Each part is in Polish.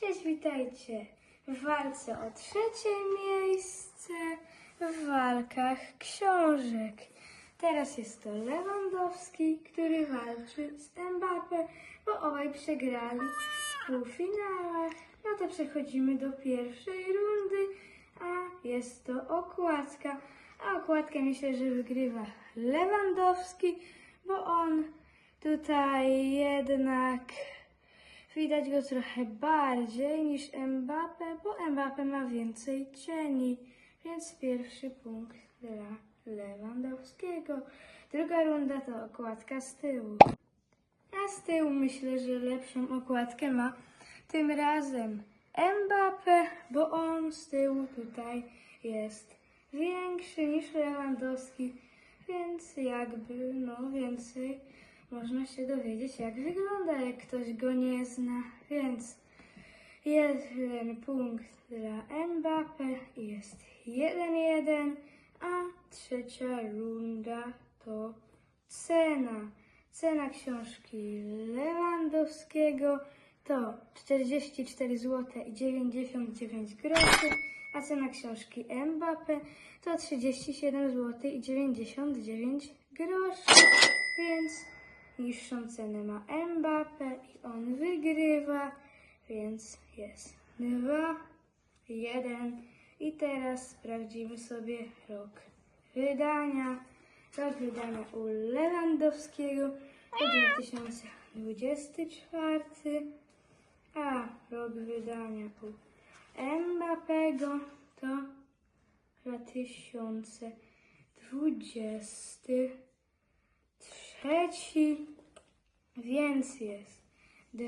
Cześć, witajcie w walce o trzecie miejsce w walkach książek. Teraz jest to Lewandowski, który walczy z Mbappe, bo obaj przegrali w półfinałach. No to przechodzimy do pierwszej rundy, a jest to okładka. A okładkę myślę, że wygrywa Lewandowski, bo on tutaj jednak Widać go trochę bardziej niż Mbappe, bo Mbappe ma więcej cieni, więc pierwszy punkt dla Lewandowskiego. Druga runda to okładka z tyłu. A z tyłu myślę, że lepszą okładkę ma tym razem Mbappe, bo on z tyłu tutaj jest większy niż Lewandowski, więc jakby no więcej można się dowiedzieć, jak wygląda, jak ktoś go nie zna. Więc jeden punkt dla Mbappe jest 1-1, a trzecia runda to cena. Cena książki Lewandowskiego to 44 zł i 99 groszy, a cena książki Mbappe to 37 zł i 99 groszy. Więc niższą cenę ma Mbappe i on wygrywa, więc jest 2, 1 i teraz sprawdzimy sobie rok wydania. Rok wydania u Lewandowskiego to 2024, a rok wydania u Mbappego to 2020 trzeci, więc jest 2-2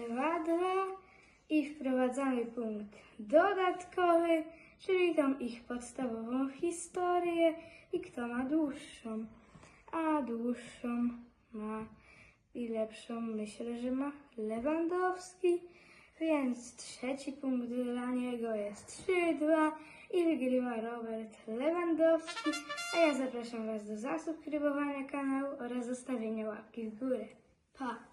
i wprowadzamy punkt dodatkowy, czyli tą ich podstawową historię i kto ma dłuższą. A dłuższą ma i lepszą myślę, że ma Lewandowski, więc trzeci punkt dla niego jest 3-2 i wygrywa Robert Lewandowski, a ja zapraszam Was do zasubskrybowania kanału oraz zostawienia łapki w górę. Pa!